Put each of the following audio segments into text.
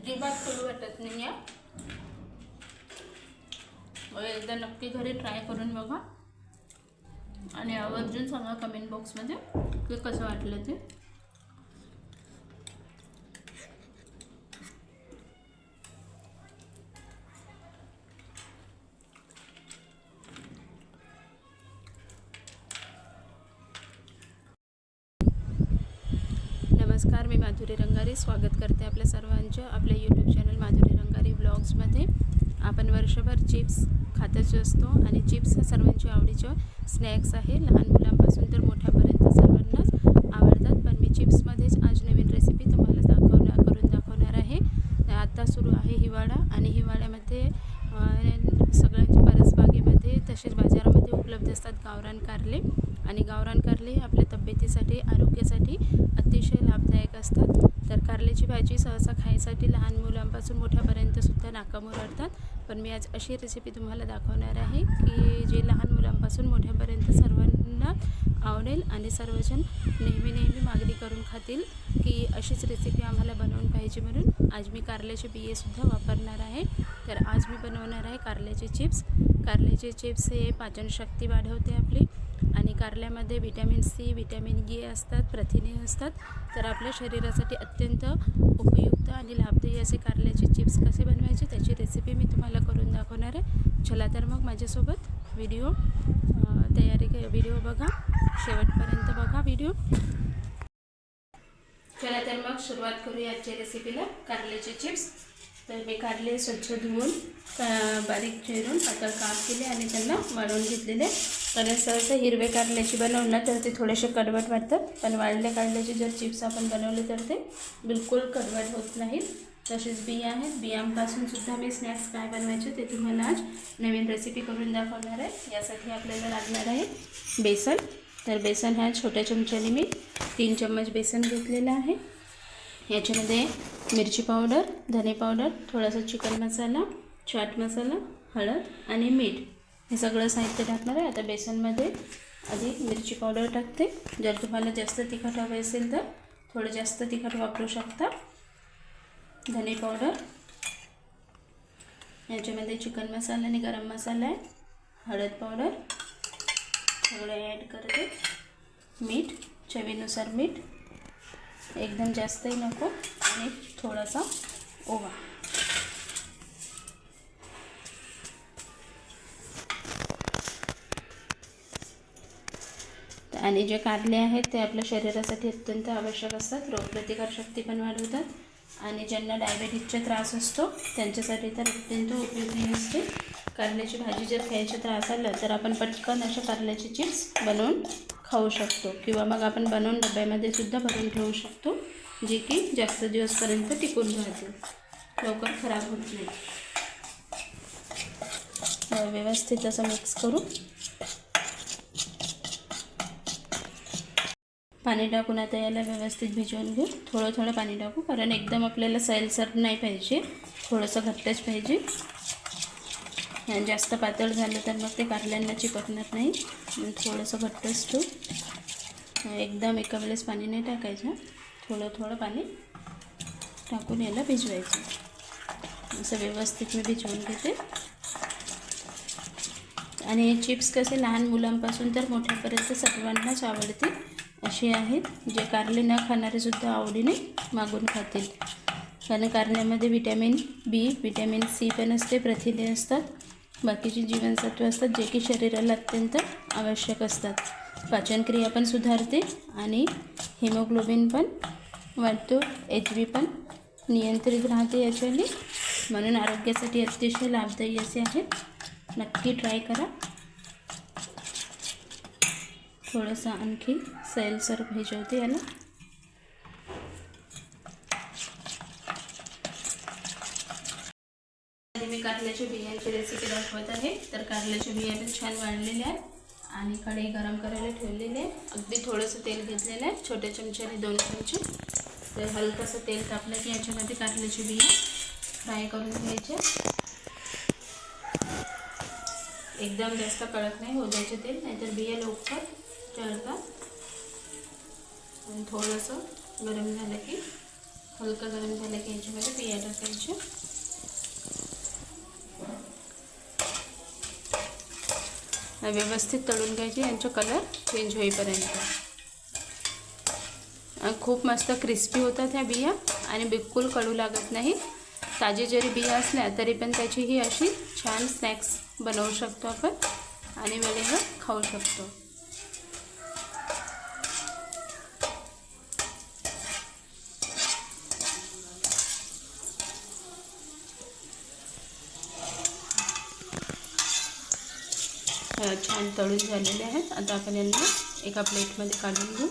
अजिबात करू वाटत नाही आहे एकदा नक्की घरी ट्राय करून बघा. आणि आवर्जून सांगा कमेंट बॉक्समध्ये की कसं वाटलं ते. नमस्कार मी माधुरी रंगारी स्वागत करते आपल्या सर्वांचं आपल्या यूट्यूब चॅनल माधुरी रंगारी ब्लॉग्समध्ये आपण वर्षभर चिप्स खातच असतो आणि चिप्स हा सर्वांच्या आवडीचं स्नॅक्स आहे. लहान मुलांपासून तर मोठ्यापर्यंत सर्वांनाच आवडतात. पण मी चिप्समध्येच आज नवीन रेसिपी तुम्हाला दाखवणार करून दाखवणार आहे. आत्ता सुरू आहे हिवाळा आणि हिवाळ्यामध्ये सगळ्यांच्या परसबागेमध्ये तसेच बाजारामध्ये उपलब्ध असतात गावरान कारले. आणि गावरान कारले आपल्या तब्येतीसाठी आरोग्यासाठी अतिशय लाभदायक असतात. तर कारल्याची भाजी सहसा खायसाठी लहान मुलांपासून मोठ्यापर्यंत सुद्धा नाकामोर अडतात. पण मी आज अशी रेसिपी तुम्हाला दाखवणार आहे की जे लहान मुलांपासून मोठ्यापर्यंत सर्वांना आवडेल आणि सर्वजण नेहमी नेहमी मागणी करून खातील की अशीच रेसिपी आम्हाला बनवून पाहिजे म्हणून आज मी कारल्याचे बियेसुद्धा वापरणार आहे. तर आज मी बनवणार आहे कारल्याचे चिप्स. कारल्याचे चिप्स हे पाचनशक्ती वाढवते आपली. आणि कारल्यामध्ये व्हिटॅमिन सी व्हिटॅमिन ए असतात प्रथिने असतात. तर आपल्या शरीरासाठी अत्यंत उपयुक्त आणि लाभदायी असे कारल्याचे चिप्स कसे बनवायचे त्याची रेसिपी मी तुम्हाला करून दाखवणार आहे. चला तर मग माझ्यासोबत व्हिडिओ तयारी व्हिडिओ बघा. शेवटपर्यंत बघा व्हिडिओ चला तर मग सुरुवात करूया आजच्या रेसिपीला कारल्याचे चिप्स. तर मी कारले स्वच्छ धुवून बारीक चिरून पातळ काप केले आणि त्यांना वाळवून घेतलेले. कारण सहसा हिरवे कारल्याची बनवलं तर ते थोडेसे कडवट वाटतात. पण वाळल्या कारल्याचे जर चिप्स आपण बनवले तर ते बिलकुल कडवट होत नाहीत. तसेच बिया आहेत. बियांपासून सुद्धा मी स्नॅक्स काय बनवायचे ते तुम्हाला आज नवीन रेसिपी करून दाखवणार आहे. यासाठी आपल्याला लागणार आहे बेसन. तर बेसन ह्या छोट्या चमच्याने मी तीन चम्मच बेसन घेतलेलं आहे. याच्यामध्ये मिरची पावडर धने पावडर थोडासा चिकन मसाला चाट मसाला हळद आणि मीठ. हे सगळं साहित्य टाकणार आहे. आता बेसनमध्ये आधी मिरची पावडर टाकते. जर तुम्हाला जास्त तिखट हवे असेल तर थोडं जास्त तिखट वापरू शकता. धने पावडर. याच्यामध्ये चिकन मसाला आणि गरम मसाला आहे. हळद पावडर. सगळं ॲड करते. मीठ चवीनुसार मीठ. एकदम जास्तही नको. आणि थोडासा ओवा. आणि जे कारले आहेत ते आपल्या शरीरासाठी अत्यंत आवश्यक असतात. रोगप्रतिकारशक्ती पण वाढवतात. आणि ज्यांना डायबेटीजचा त्रास असतो त्यांच्यासाठी तर अत्यंत उपयोगी असते. कारल्याची भाजी जर खायचा त्रास आला तर आपण पटकन अशा कारल्याची चिप्स बनवून खाऊ शकतो. किंवा मग आपण बनवून डब्यामध्ये सुद्धा भरून ठेवू शकतो जे की जास्त दिवसपर्यंत टिकून राहते. लवकर खराब होत नाही. व्यवस्थित असं मिक्स करू. पाणी टाकून आता याला व्यवस्थित भिजवून घेऊ. थोडं थोडं पाणी टाकू कारण एकदम आपल्याला सैलसर नाही पाहिजे. थोडंसं घट्टच पाहिजे. आणि जास्त पातळ झालं तर मग ते कारल्यांना चिकटणार नाही. थोडंसं घट्टच ठेवू. एकदम एका वेळेस पाणी नाही टाकायचं. थोडं थोडं पाणी टाकून याला भिजवायचं. असं व्यवस्थित मी भिजवून घेते. आणि चिप्स कसे लहान मुलांपासून तर मोठ्यापर्यंत सर्वांनाच आवडतील. असे आहेत. जे कारले न खाणारेसुद्धा आवडीने मागून खातील. कारण कारल्यामध्ये विटॅमिन बी विटॅमिन सी पण असते प्रथिने असतात. बाकीची जीवनसत्व असतात जे की शरीराला अत्यंत आवश्यक असतात. पाचनक्रिया पण सुधारते आणि हिमोग्लोबिन पण वाढतो एच बी पण नियंत्रित राहते याच्याने. म्हणून आरोग्यासाठी अतिशय लाभदायी असे आहेत. नक्की ट्राय करा. थोडंसं आणखी सैलसर भिजवते याला. मी कारल्याच्या बियांची रेसिपी दाखवत आहे. तर कारल्याच्या बिया पण छान वाढलेल्या आहेत. आणि कढई गरम करायला ठेवलेली आहे. अगदी थोडंसं तेल घेतलेलं आहे. छोट्या चमच्याने दोन चमचे. तर हलकंसं तेल तापलं की याच्यामध्ये कारल्याची बिया फ्राय करून घ्यायचे. एकदम जास्त कडक नाही हो द्यायचे तेल नाहीतर बिया लवकर जळतात आणि थोडंसं गरम झालं की हलकं गरम झालं की याच्यामध्ये बिया टाकायचे व्यवस्थित तळून घ्यायचे यांचा कलर चेंज होईपर्यंत. खूप मस्त क्रिस्पी होतात ह्या बिया आणि बिलकुल कडू लागत नाही. ताजे जरी बिया असल्या तरी पण त्याची ही अशी छान स्नॅक्स बनवू शकतो आपण आणि वेळेवर खाऊ शकतो. छान तळून झालेले आहेत. आता आपण यांना एका प्लेटमध्ये काढून घेऊ.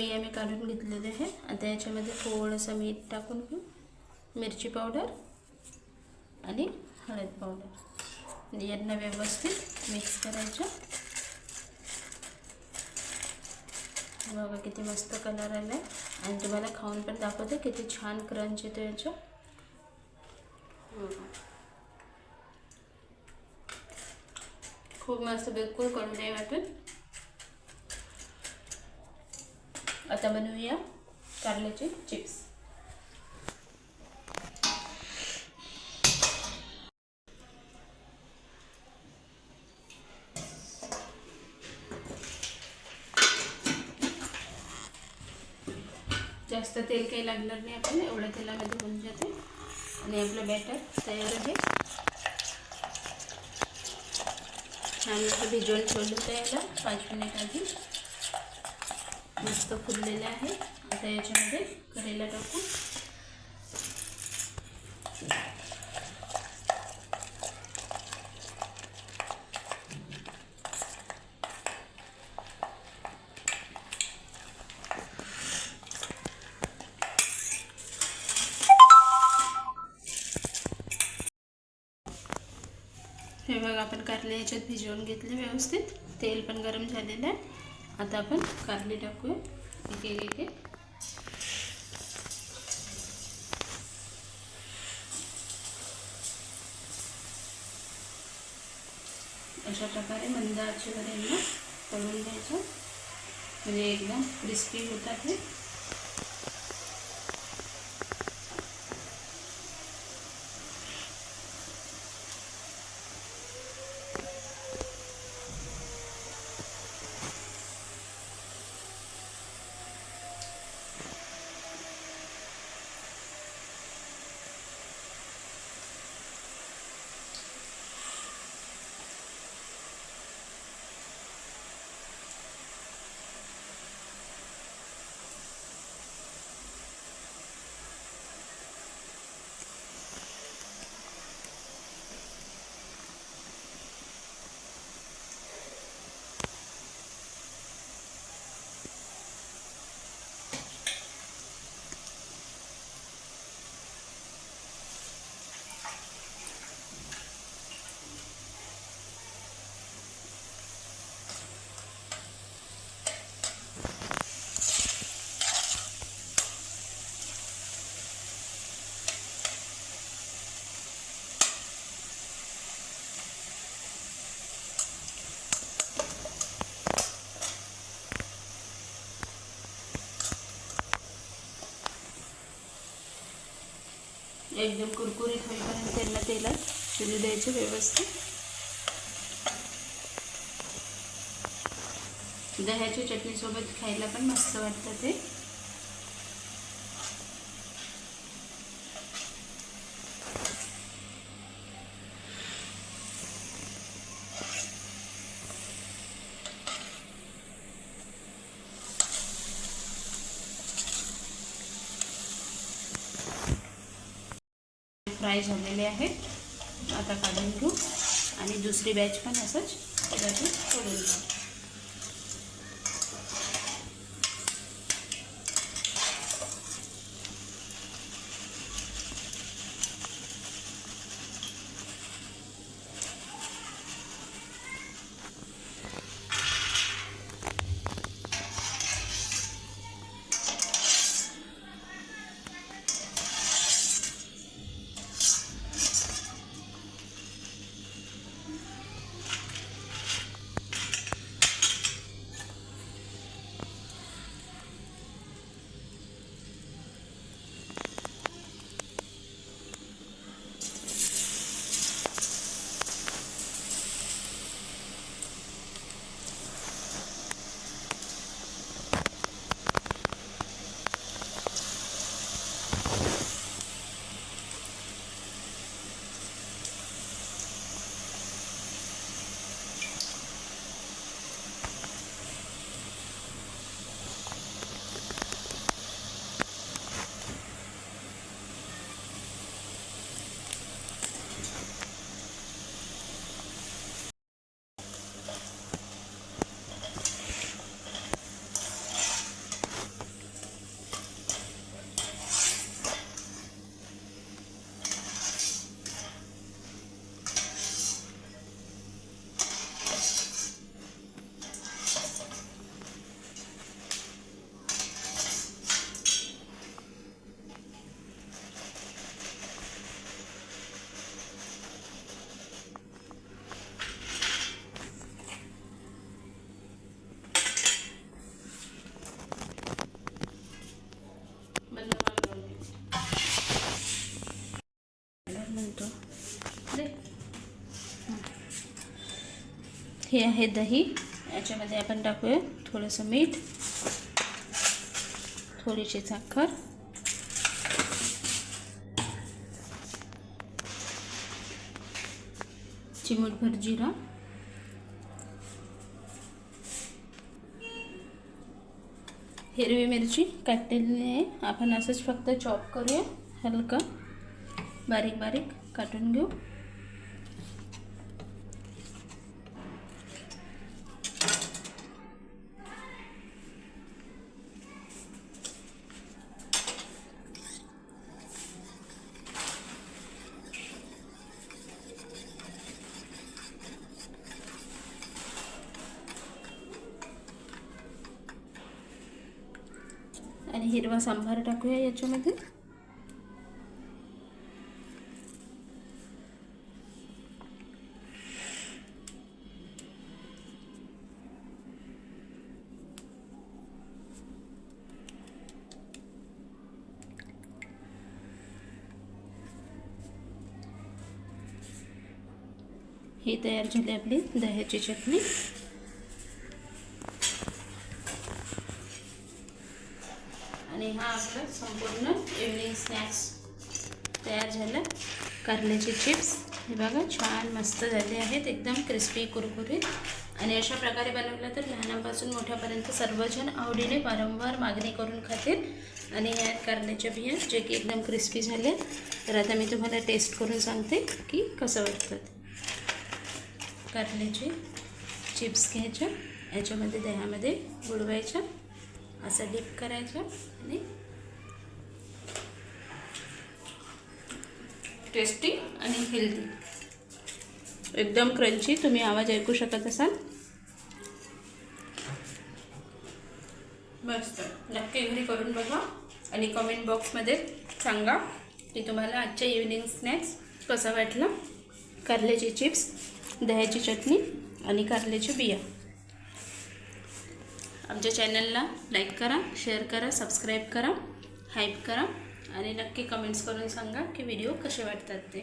बिया मी काढून घेतलेले आहे. आता याच्यामध्ये थोडंसं मीठ टाकून घेऊ. मिरची पावडर आणि हळद पावडर. म्हणजे यांना व्यवस्थित मिक्स करायचं. बघा किती मस्त कलर आला आहे आणि तुम्हाला खाऊन पण दाखवते किती छान क्रंच येतो याच्या खूप मस्त बिलकुल कडू नाही वाटत आता बनवूया कारल्याचे चिप्स. जास्त तेल काही लागणार नाही आपण एवढ्या तेलामध्ये होऊन जाते. आणि आपलं बॅटर तयार आहे. छान असं भिजवून ठेवलं होतं याला पाच मिनिट आधी. मस्त फुललेले आहे आता याच्यामध्ये करेला टाकू. हे बघा आपण कारले याच्यात भिजवून घेतले व्यवस्थित. तेल पण गरम झालेलं आहे. आता आपण कारले टाकूया. एक एक एक एक. अशा प्रकारे मंद आचेवर यांना तळून घ्यायचं. म्हणजे एकदम क्रिस्पी होतात हे. एकदम कुरकुरीत होईपर्यंत त्यांना तेलात शिजू द्यायचे व्यवस्थित. दह्याच्या चटणीसोबत खायला पण मस्त वाटतं ते. फ्राय झालेले आहेत. आता काढून घेऊ. आणि दुसरी बॅच पण असंच त्याच्यातून सोडून घेऊ हे आहे दही. याच्यामध्ये आपण टाकूया थोडंसं मीठ थोडीशी साखर. चिमूटभर जिरा. हिरवी मिरची काटलेली आहे आपण असंच फक्त चॉप करूया हलकं बारीक बारीक काटून घेऊ. आणि हिरवा सांबार टाकूया याच्यामध्ये. ही तयार झाली आपली दह्याची चटणी. हा आपलं संपूर्ण इव्हनिंग स्नॅक्स तयार झालं. कारल्याचे चिप्स हे बघा छान मस्त झाले आहेत. एकदम क्रिस्पी कुरकुरीत. आणि अशा प्रकारे बनवलं तर लहानापासून मोठ्यापर्यंत सर्वजण आवडीने वारंवार मागणी करून खातील. आणि ह्या कारल्याच्या बिया जे की एकदम क्रिस्पी झाले. तर आता मी तुम्हाला टेस्ट करून सांगते की कसं वाटतात कारल्याचे चिप्स घ्यायच्या. याच्यामध्ये दह्यामध्ये बुडवायच्या. असं डिप करायचं आणि टेस्टी आणि हेल्दी एकदम क्रंची तुम्ही आवाज ऐकू शकत असाल? मस्त. नक्की घरी करून बघा आणि कमेंट बॉक्समध्ये सांगा की तुम्हाला आजच्या इव्हनिंग स्नॅक्स कसा वाटला? कारल्याचे चिप्स दह्याची चटणी आणि कारल्याची बिया. आमच्या चॅनलला लाईक करा शेअर करा सबस्क्राईब करा हाईप करा आणि नक्की कमेंट्स करून सांगा की व्हिडिओ कसे वाटतात ते.